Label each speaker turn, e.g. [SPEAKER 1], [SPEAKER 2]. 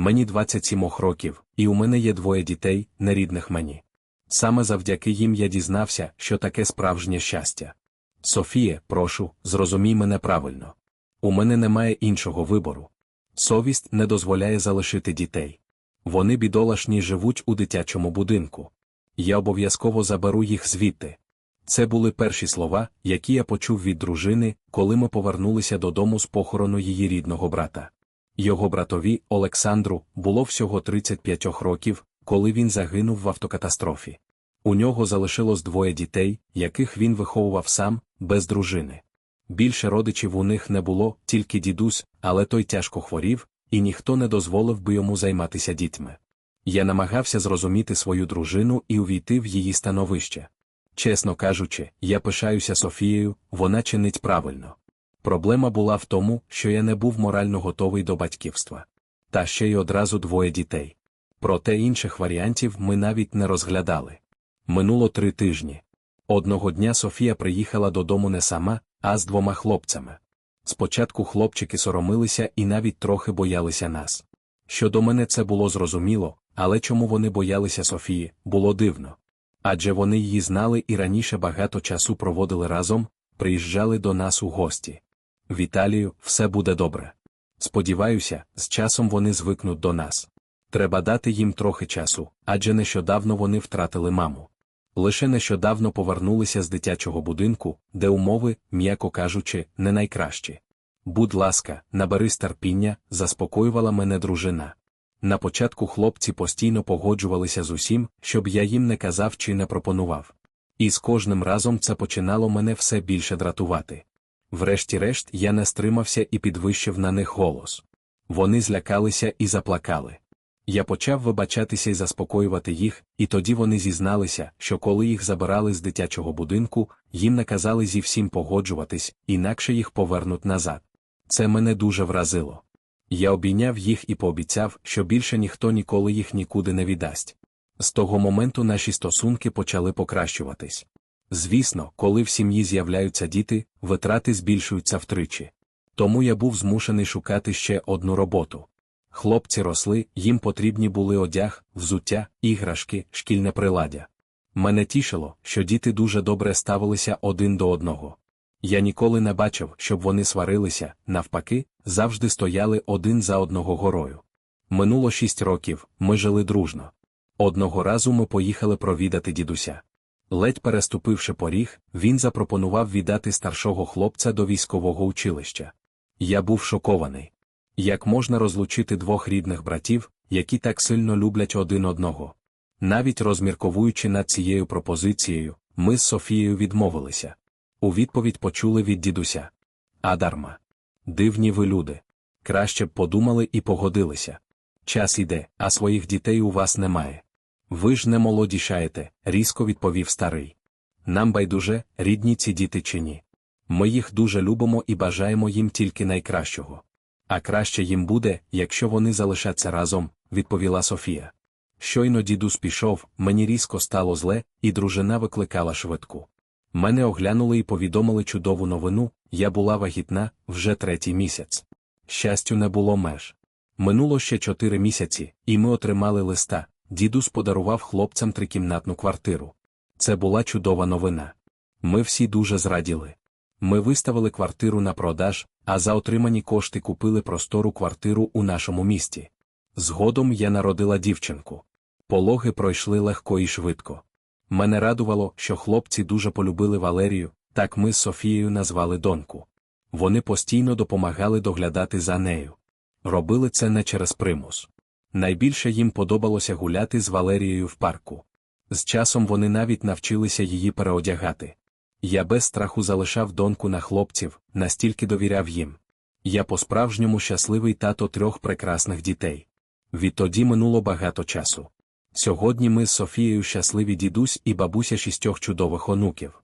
[SPEAKER 1] Мені 27 років, і у мене є двоє дітей, нерідних мені. Саме завдяки їм я дізнався, що таке справжнє щастя. Софіє, прошу, зрозумій мене правильно. У мене немає іншого вибору. Совість не дозволяє залишити дітей. Вони бідолашні живуть у дитячому будинку. Я обов'язково заберу їх звідти. Це були перші слова, які я почув від дружини, коли ми повернулися додому з похорону її рідного брата. Його братові, Олександру, було всього 35 років, коли він загинув в автокатастрофі. У нього залишилось двоє дітей, яких він виховував сам, без дружини. Більше родичів у них не було, тільки дідусь, але той тяжко хворів, і ніхто не дозволив би йому займатися дітьми. Я намагався зрозуміти свою дружину і увійти в її становище. Чесно кажучи, я пишаюся Софією, вона чинить правильно. Проблема була в тому, що я не був морально готовий до батьківства. Та ще й одразу двоє дітей. Проте інших варіантів ми навіть не розглядали. Минуло три тижні. Одного дня Софія приїхала додому не сама, а з двома хлопцями. Спочатку хлопчики соромилися і навіть трохи боялися нас. Щодо мене це було зрозуміло, але чому вони боялися Софії, було дивно. Адже вони її знали і раніше багато часу проводили разом, приїжджали до нас у гості. Віталію, все буде добре. Сподіваюся, з часом вони звикнуть до нас. Треба дати їм трохи часу, адже нещодавно вони втратили маму. Лише нещодавно повернулися з дитячого будинку, де умови, м'яко кажучи, не найкращі. Будь ласка, набери терпіння, заспокоювала мене дружина. На початку хлопці постійно погоджувалися з усім, щоб я їм не казав чи не пропонував. І з кожним разом це починало мене все більше дратувати. Врешті-решт я не стримався і підвищив на них голос. Вони злякалися і заплакали. Я почав вибачатися і заспокоювати їх, і тоді вони зізналися, що коли їх забирали з дитячого будинку, їм наказали зі всім погоджуватись, інакше їх повернуть назад. Це мене дуже вразило. Я обійняв їх і пообіцяв, що більше ніхто ніколи їх нікуди не віддасть. З того моменту наші стосунки почали покращуватись. Звісно, коли в сім'ї з'являються діти, витрати збільшуються втричі. Тому я був змушений шукати ще одну роботу. Хлопці росли, їм потрібні були одяг, взуття, іграшки, шкільне приладдя. Мене тішило, що діти дуже добре ставилися один до одного. Я ніколи не бачив, щоб вони сварилися, навпаки, завжди стояли один за одного горою. Минуло шість років, ми жили дружно. Одного разу ми поїхали провідати дідуся. Ледь переступивши поріг, він запропонував віддати старшого хлопця до військового училища. Я був шокований. Як можна розлучити двох рідних братів, які так сильно люблять один одного? Навіть розмірковуючи над цією пропозицією, ми з Софією відмовилися. У відповідь почули від дідуся. А дарма. Дивні ви люди. Краще б подумали і погодилися. Час іде, а своїх дітей у вас немає. Ви ж не молодішаєте, різко відповів старий. Нам байдуже, рідні ці діти чи ні. Ми їх дуже любимо і бажаємо їм тільки найкращого. А краще їм буде, якщо вони залишаться разом, відповіла Софія. Щойно дідус пішов, мені різко стало зле, і дружина викликала швидку. Мене оглянули і повідомили чудову новину, я була вагітна вже третій місяць. Щастю, не було меж. Минуло ще чотири місяці, і ми отримали листа. Дідус подарував хлопцям трикімнатну квартиру. Це була чудова новина. Ми всі дуже зраділи. Ми виставили квартиру на продаж, а за отримані кошти купили простору квартиру у нашому місті. Згодом я народила дівчинку. Пологи пройшли легко і швидко. Мене радувало, що хлопці дуже полюбили Валерію, так ми з Софією назвали доньку. Вони постійно допомагали доглядати за нею. Робили це не через примус. Найбільше їм подобалося гуляти з Валерією в парку. З часом вони навіть навчилися її переодягати. Я без страху залишав доньку на хлопців, настільки довіряв їм. Я по-справжньому щасливий тато трьох прекрасних дітей. Відтоді минуло багато часу. Сьогодні ми з Софією щасливі дідусь і бабуся шістьох чудових онуків.